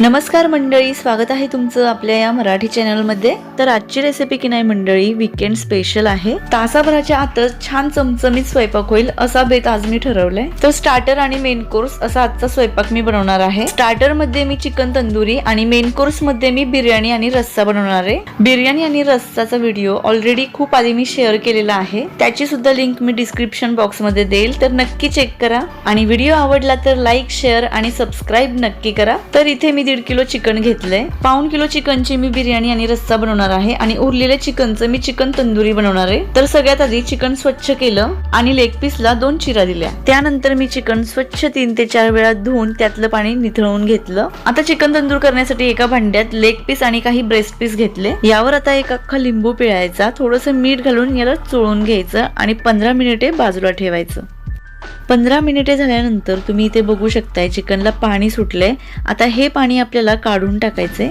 नमस्कार मंडळी स्वागत आहे तुमचं आपल्या या मराठी चॅनलमध्ये. तर आजची रेसिपी की नाही मंडळी विकेंड स्पेशल आहे. तासाभराच्या आतच छान चमचमीत स्वयंपाक होईल असा बेत आज मी ठरवलाय. तर स्टार्टर आणि मेन कोर्स असा आजचा स्वयंपाक मी बनवणार आहे. स्टार्टरमध्ये मी चिकन तंदुरी आणि मेन कोर्समध्ये मी बिर्याणी आणि रस्सा बनवणार आहे. बिर्याणी आणि रस्साचा व्हिडिओ ऑलरेडी खूप आधी मी शेअर केलेला आहे. त्याची सुद्धा लिंक मी डिस्क्रिप्शन बॉक्समध्ये देईल. तर नक्की चेक करा. आणि व्हिडिओ आवडला तर लाईक शेअर आणि सबस्क्राईब नक्की करा. तर इथे मी दीड किलो चिकन घेतलंय. पाऊन किलो चिकनची मी बिर्याणी आणि रस्सा बनवणार आहे आणि उरलेल्या चिकनचं मी चिकन तंदुरी बनवणार आहे. तर सगळ्यात आधी चिकन स्वच्छ केलं आणि लेग पीसला दोन चिरा दिल्या. त्यानंतर मी चिकन स्वच्छ तीन ते चार वेळा धुवून त्यातलं पाणी निथळून घेतलं. आता चिकन तंदूर करण्यासाठी एका भांड्यात लेग पीस आणि काही ब्रेस्ट पीस घेतले. यावर आता एक अख्खा लिंबू पिळायचा. थोडंसं मीठ घालून याला चोळून घ्यायचं आणि पंधरा मिनिटे बाजूला ठेवायचं. पंधरा मिनिटे झाल्यानंतर तुम्ही इथे बघू शकताय चिकनला पाणी सुटलंय. आता हे पाणी आपल्याला काढून टाकायचंय.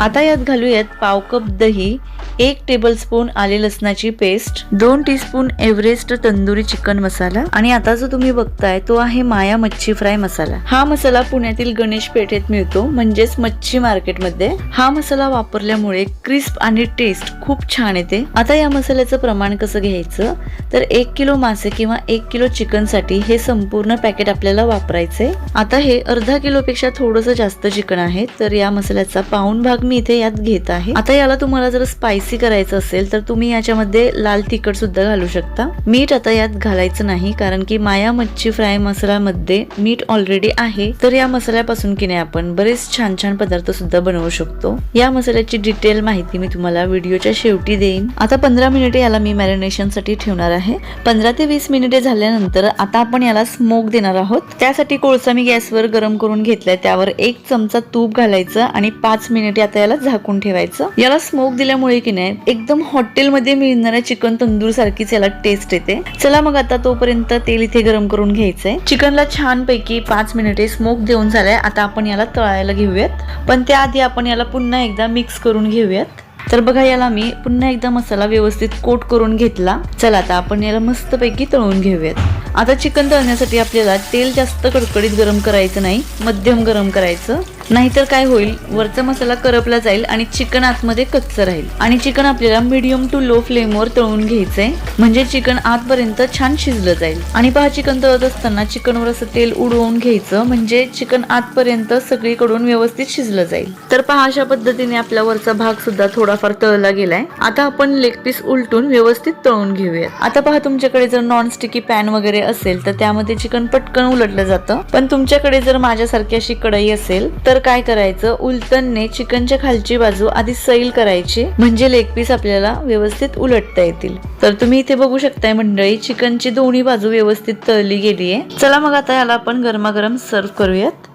आता यात घालूयात पाव कप दही एक टेबलस्पून आले लसणाची पेस्ट दोन teaspoon Everest tandoori chicken masala आणि आता जो तुम्ही बघताय तो आहे माया मच्छी फ्राय मसाला हा मसाला पुण्यातील गणेश पेठेत मिळतो म्हणजेच मच्छी मार्केटमध्ये हा मसाला वापरल्यामुळे क्रिस्प आणि टेस्ट खूप छान येते. आता या मसाल्याचं प्रमाण कसं घ्यायचं? तर एक किलो मासे किंवा एक किलो चिकनसाठी हे संपूर्ण पॅकेट आपल्याला वापरायचे आता हे अर्धा किलोपेक्षा थोडंसं जास्त चिकन आहे तर या मसाल्याचा पाऊन भाग मी इथे यात घेत आहे. आता याला तुम्हाला जर स्पायसी करायचं असेल तर तुम्ही याच्यामध्ये लाल तिखट सुद्धा घालू शकता. मीठ आता यात घालायचं नाही कारण की माया मच्छी फ्राय मसाल्यामध्ये मीठ ऑलरेडी आहे. तर या मसाल्यापासून की नाही आपण बरेच छान छान पदार्थ सुद्धा बनवू शकतो. या मसाल्याची डिटेल माहिती मी तुम्हाला व्हिडिओच्या शेवटी देईन. आता पंधरा मिनिटे याला मी मॅरिनेशनसाठी ठेवणार आहे. पंधरा ते वीस मिनिटे झाल्यानंतर आता आपण याला स्मोक देणार आहोत. त्यासाठी कोळसा मी गॅसवर गरम करून घेतलाय. त्यावर एक चमचा तूप घालायचं आणि पाच मिनिटे आता याला झाकून ठेवायचं. याला स्मोक दिल्यामुळे की नाही एकदम हॉटेलमध्ये मिळणाऱ्या चिकन तंदूर सारखीच याला टेस्ट येते. चला मग आता तोपर्यंत तेल इथे गरम करून घ्यायचंय. चिकनला छान पैकी पाच मिनिटे स्मोक देऊन झालाय. आता आपण याला तळायला घेऊयात. पण त्याआधी आपण याला पुन्हा एकदा मिक्स करून घेऊयात. तर बघा याला मी पुन्हा एकदा मसाला व्यवस्थित कोट करून घेतला. चला आता आपण याला मस्तपैकी तळून घेऊयात. आता चिकन तळण्यासाठी आपल्याला तेल जास्त कडकडीत गरम करायचं नाही मध्यम गरम करायचं. नाहीतर काय होईल? वरचा मसाला करपला जाईल आणि चिकन आतमध्ये कच्चं राहील. आणि चिकन आपल्याला मिडियम टू लो फ्लेमवर तळून घ्यायचंय. म्हणजे चिकन आतपर्यंत छान शिजलं जाईल. आणि पहा चिकन तळत असताना चिकनवर असं तेल उडवून घ्यायचं. म्हणजे चिकन आतपर्यंत सगळीकडून व्यवस्थित शिजलं जाईल. तर पहा अशा पद्धतीने आपला वरचा भाग सुद्धा थोडाफार तळला गेलाय. आता आपण लेग पीस उलटून व्यवस्थित तळून घेऊया आता पहा तुमच्याकडे जर नॉन स्टिकी पॅन वगैरे असेल तर त्यामध्ये चिकन पटकन उलटलं जातं. पण तुमच्याकडे जर माझ्यासारखी अशी कढई असेल तर काय करायचं? उलटणने चिकनच्या खालची बाजू आधी सैल करायची म्हणजे लेग पीस आपल्याला व्यवस्थित उलटता येतील. तर तुम्ही इथे बघू शकताय मंडळी चिकनची दोन्ही बाजू व्यवस्थित तळली गेली आहे चला मग आता याला आपण गरमागरम सर्व करूयात.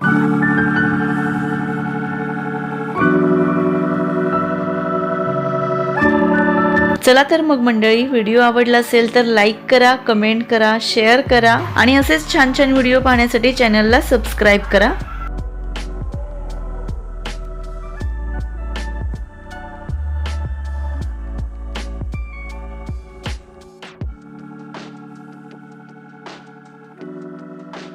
चला तर मग मंडळी व्हिडिओ आवडला असेल तर लाईक करा कमेंट करा शेअर करा आणि असेच छान छान व्हिडिओ पाहण्यासाठी चॅनलला सबस्क्राईब करा.